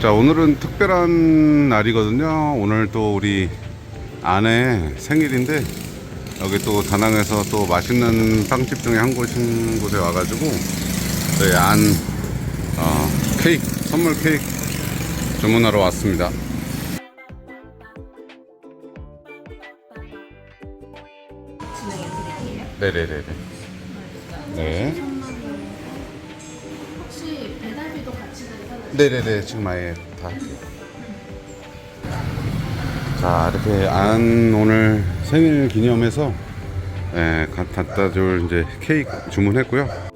자 오늘은 특별한 날이거든요. 오늘 또 우리 아내 생일인데 여기 또 다낭에서 또 맛있는 빵집 중에 한 곳인 곳에 와가지고 저희 안 어, 케이크 선물 케이크 주문하러 왔습니다. 진행해드릴게요. 네네네네. 네 네네네 지금 아예 다 할게요. 자 이렇게 안 오늘 생일 기념해서 예, 가- 갖다 줄 이제 케이크 주문했고요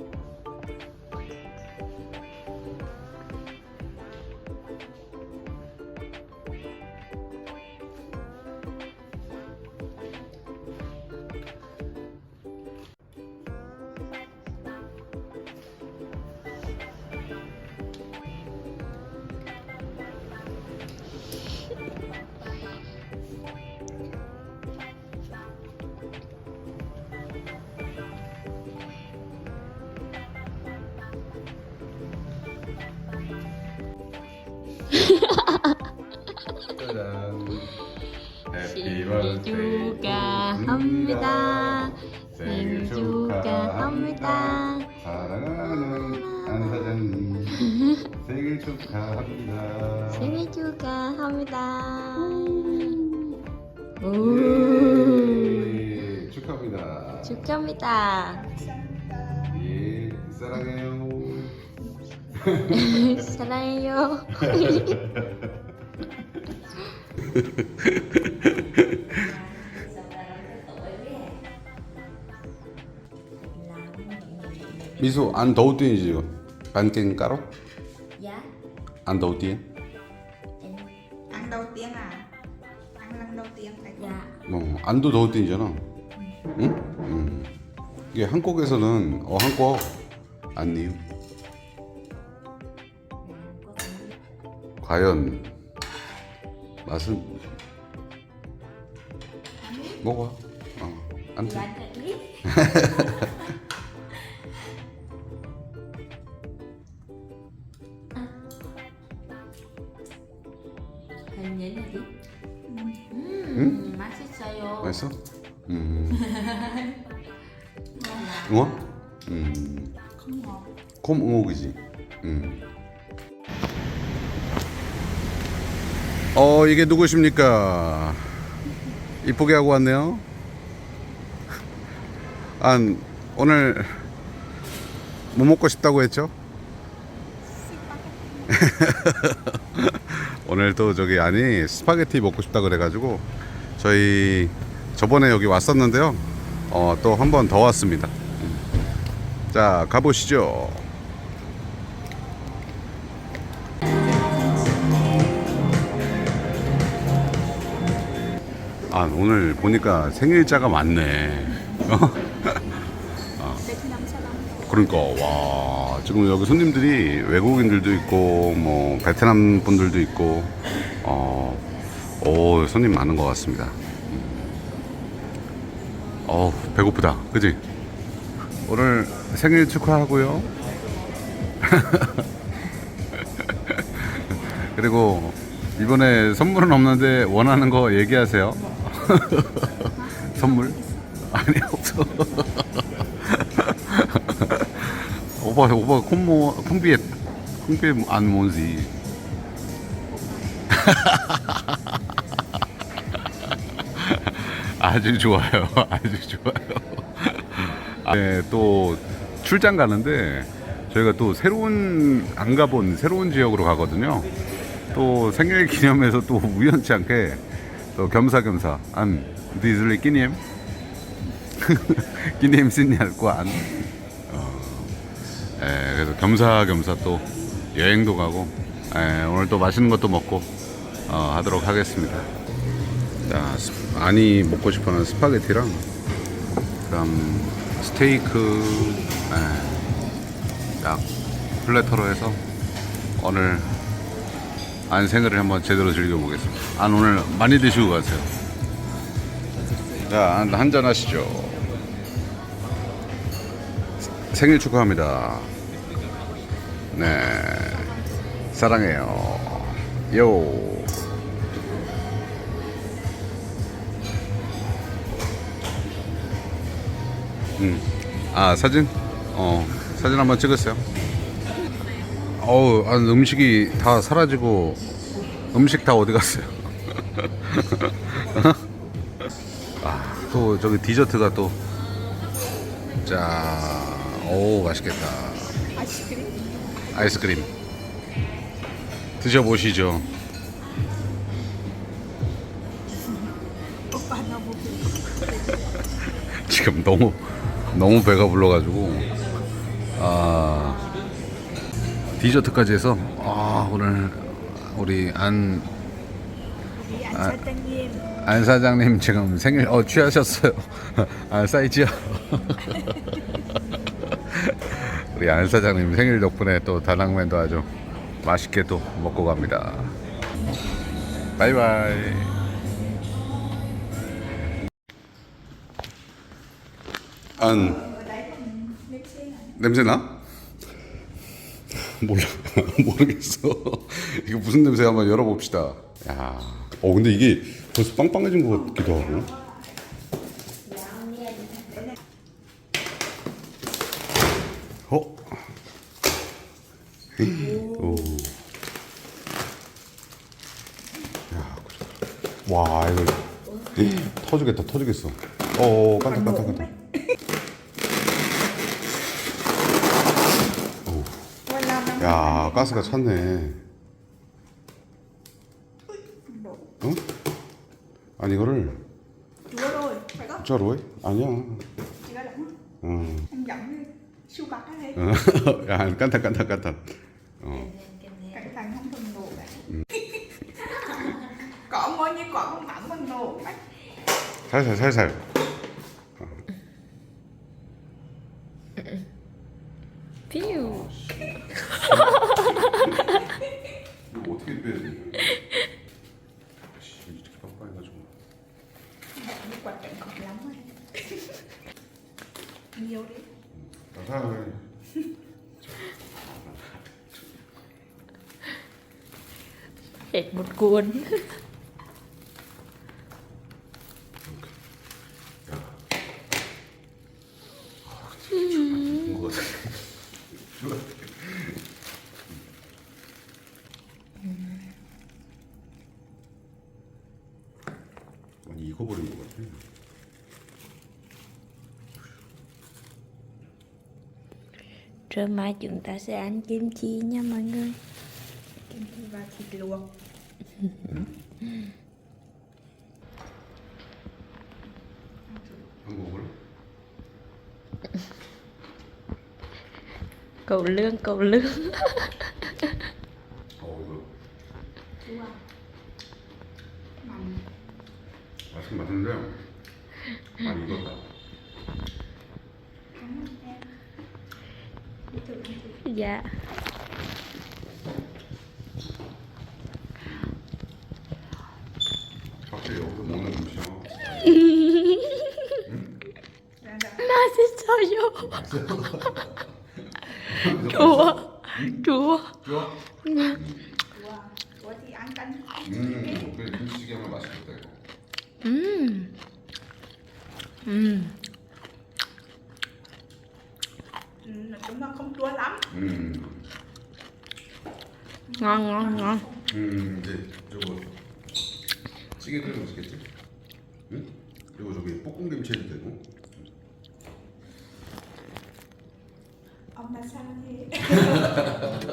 해피 축하합니다. 생일 축하합니다. 사랑하는 안 사장님. 생일 축하합니다. 생일 축하합니다. 오, 예, 축하합니다. 축하합니다. 예 사랑해요. 사랑해요. 미수 안 더울 때이지 지금 반깽 까로 Dạ, 안 더울 때 ăn đầu tiên à ăn lần đầu tiên phải không? dạ. 뭐 안도 더울 때이잖아 응? 음. 이게 한국에서는 어 한국 안니요 과연 맛은 먹어 어? 음, 맛있어요. 맛있어? 음. 응어? 음. 콤 응옥이지. 음. 어 이게 누구십니까? 이쁘게 하고 왔네요. 안 오늘 뭐 먹고 싶다고 했죠? 오늘 또 저기 아니 스파게티 먹고 싶다 그래가지고 저희 저번에 여기 왔었는데요. 어, 또 한 번 더 왔습니다. 자 가보시죠. 아 오늘 보니까 생일자가 많네. 어? 사람 그러니까 와 지금 여기 손님들이 외국인들도 있고 뭐 베트남 분들도 있고 어 오 손님 많은 것 같습니다. 어 배고프다, 그지? 오늘 생일 축하하고요. 그리고 이번에 선물은 없는데 원하는 거 얘기하세요. 선물? 아니 없어. 오빠 오빠 콤모 콤비에 콤비에 안 뭔지. 아주 좋아요. 아주 좋아요. 네, 또 출장 가는데 저희가 또 새로운 안 가본 새로운 지역으로 가거든요. 또 생일 기념해서 또 우연치 않게 또 겸사겸사 안 디즐리 끼님 끼님 신냐고 안 예, 그래서 겸사겸사 또 여행도 가고 예, 오늘 또 맛있는 것도 먹고 어, 하도록 하겠습니다. 자, 스- 아니 먹고 싶어하는 스파게티랑 그다음 스테이크 예, 딱 플래터로 해서 오늘 안 생일을 한번 제대로 즐겨보겠습니다. 안 오늘 많이 드시고 가세요. 자, 한잔 하시죠. 생일 축하합니다. 네. 사랑해요. 요. 음. 아 사진? 어 사진 한번 찍었어요. 어우 아, 음식이 다 사라지고 음식 다 어디 갔어요? 아, 또 저기 디저트가 또 자, 오 맛있겠다. 아이스크림. 아이스크림 드셔보시죠. 오빠 너무 지금 너무 너무 배가 불러가지고 아 디저트까지 해서 아 오늘 우리 안안 아. 안 사장님 지금 생일 어 취하셨어요. 아 사이즈요. 우리 안 사장님 생일 덕분에 또 다낭면도 아주 맛있게 또 먹고 갑니다. 바이바이. 안 냄새 나? 몰라 모르겠어. 이거 무슨 냄새 한번 열어봅시다. 야, 어 근데 이게 벌써 빵빵해진 것 같기도 하고. 어? 오. 야, 와 이거 터지겠다 터지겠어. 어 깐딱 깐딱 깐딱. 야 가스가 찼네. 어? 아니 이거를 chúa rồi phải không 진짜로 해? 아니야. chị có lẫn 응. anh giọng như siêu bạc hay 어. 야 깐탁 깐탁 깐탁. 어. cẩn thận không phần nổ đấy cỏ môi như cỏ không mặn phần nổ đấy 살살 살살. 퓨. 이거 어떻게 빼야 돼? 씨, 이렇게 빡빡해가지고. như quả trận cọp lắm rồi nhiều đi 살살. Hết một cuốn. 많이 익어버린 것 같아. Rồi mai chúng ta sẽ ăn kim chi nha mọi người. kim chi và thịt luộc 한 먹을래? Cầu lương, cầu lương. Dạ. 확실히 여기서 먹는 ra 맛있어요. 좋아. 좋아. 좋아? 음, 그래 김치찌개 하면 맛있겠다 이거. 음. 음. ตัวซ้อืม 앙앙앙. 음, 이제 저거 찌개 끓여 맛있겠지? 응? 그리고 저기 볶음 김치 해도 되고. ำเอามาสร้างเท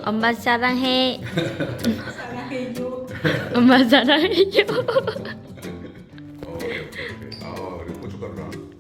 엄마 사랑해. สร้างเฮยู 엄마 사랑해요. 어, 오케이, 오케이, 오케이. 아, 그리고 고춧가루랑.